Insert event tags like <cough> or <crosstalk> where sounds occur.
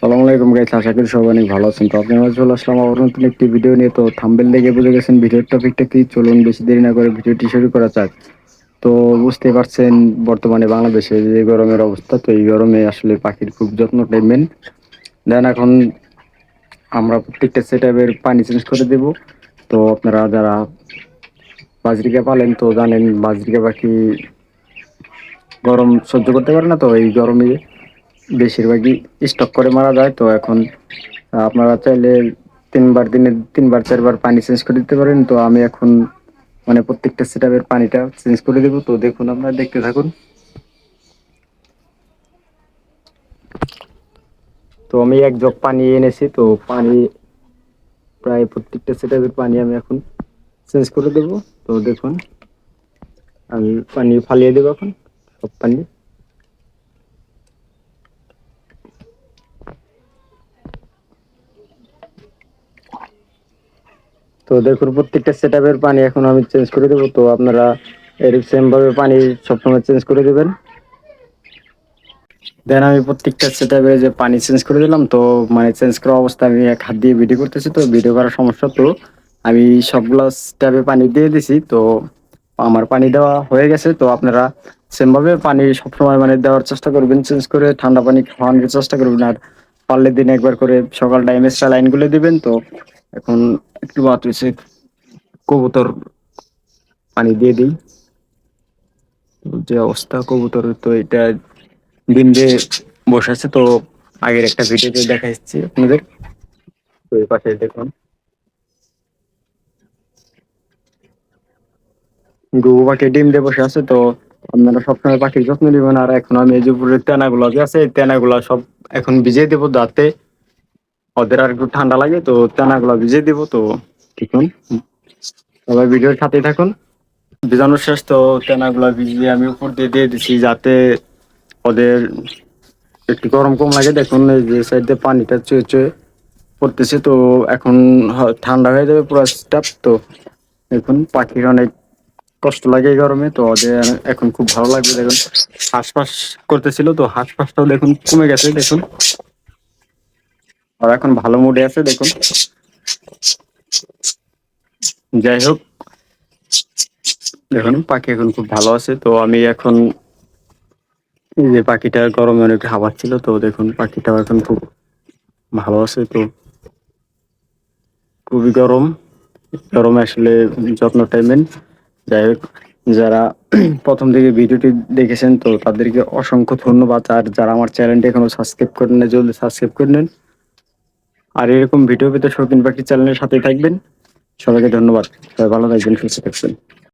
সালাম আলাইকুম গাইস আশা করি সবাই অনেক ভালো আছেন। তো আপনারা চলে আসলাম আবার নতুন একটি ভিডিও নিয়ে। তো থাম্বেল দেখে বুঝে গেছেন ভিডিওর টপিকটা কি? চলুন বেশি দেরি না করে ভিডিওটি শুরু করা যাক। তো বুঝতে পারছেন, বর্তমানে বাংলাদেশে যে গরমের অবস্থা, তো এই গরমে আসলে পাখির খুব যত্ন নেবেন দেন এখন আমরা প্রত্যেকটা সেটআপের পানি চেঞ্জ করে দেব। তো আপনারা যারা বাজরিকা পালেন, তো জানেন বাজরিকা পাখি গরম সহ্য করতে পারে না। তো এই গরমে বেশিরভাগই স্টক করে মারা যায়। তো এখন আপনারা চাইলে তিনবার দিনে, তিনবার, চারবার পানি চেঞ্জ করে দিতে পারেন। তো আমি এখন মানে প্রত্যেকটা সেটআপের পানিটা চেঞ্জ করে দেবো। তো দেখুন আপনারা, দেখতে থাকুন। তো আমি এক জগ পানি এনেছি। তো পানি, প্রায় প্রত্যেকটা সেটআপের পানি আমি এখন চেঞ্জ করে দেবো। তো দেখুন, আমি পানি ফালিয়ে দেবো এখন, সব পানি। তো দেখুন, প্রত্যেকটা সেটআপের পানি এখন আমি চেঞ্জ করে দেবো। তো আপনারা এর সেম ভাবে পানি সবসময় চেঞ্জ করে দেবেন। দেন আমি প্রত্যেকটা সেটআপে যে পানি চেঞ্জ করে দিলাম, তো মানে চেঞ্জ করা অবস্থা আমি এক হাত দিয়ে ভিডিও করতেছি তো ভিডিও করার সমস্যা তো আমি সবগুলো স্ট্যাপে পানি দিয়ে দিছি। তো আমার পানি দেওয়া হয়ে গেছে, তো আপনারা সেম ভাবে পানি সবসময় মানে দেওয়ার চেষ্টা করবেন চেঞ্জ করে ঠান্ডা পানি খাওয়ানোর চেষ্টা করবেন। আর পারলে দিনে একবার করে সকাল টাইমে এক্সট্রা লাইনগুলো দিবেন, তো এখন একটু বাদ হয়েছে কবুতর পানি দিয়ে দিই। যে অবস্থা কবুতর তো এটা দিন দিয়ে বসে আছে, তো আগের একটা ভিডিওতে দেখা এসেছি আপনাদের। তো এই পাশে দেখুন। গুবু পাখি ডিম দিয়ে বসে আছে, তো আপনারা সবসময় পাখির যত্ন নেবেন। আর এখন আমি এই যে উপরের তেনাগুলো যে আছে, এই তেনাগুলো সব এখন ভিজিয়ে দেবো যাতে ওদের আর একটু ঠান্ডা লাগে, তো তেনাগুলো ভিজিয়ে দেবো, তো দেখুন সবাই ভিডিওর সাথেই থাকুন। ভিজানোর শেষ, তো তেনাগুলো ভিজিয়ে আমি উপর দিয়ে দিয়ে দিচ্ছি যাতে ওদের একটু গরম কম লাগে। দেখুন, এই যে সাইড পানিটা চুয়ে চুয়ে পড়তেছে, তো এখন ঠান্ডা হয়ে যাবে পুরো স্টাফ, তো দেখুন, পাখির অনেক কষ্ট লাগে গরমে, তো ওদের এখন খুব ভালো লাগবে। দেখুন, হাঁসফাঁস করতেছিল, তো হাঁসফাঁসটাও দেখুন কমে গেছে, দেখুন। আর এখন ভালো মুডে আছে, দেখুন। যাই হোক, দেখুন, পাখি এখন খুব ভালো আছে। তো আমি এখন যে পাখিটা গরমে অনেক হাঁপাচ্ছিল তো দেখুন, পাখিটাও এখন খুব ভালো আছে, তো খুবই গরম। গরমে আসলে যত্ন টাইমেন যাই হোক, যারা <clears throat> প্রথম থেকে ভিডিওটি দেখেছেন, তো তাদেরকে অসংখ্য ধন্যবাদ। আর যারা আমার চ্যানেলটি এখনও সাবস্ক্রাইব করেন না জলদি সাবস্ক্রাইব করে নেন। আর এরকম ভিডিও পেতে শৌখিন পাখি চ্যানেলের সাথে থাকবেন। সবাইকে ধন্যবাদ। সবাই ভালো থাকবেন, সুস্থ থাকবেন।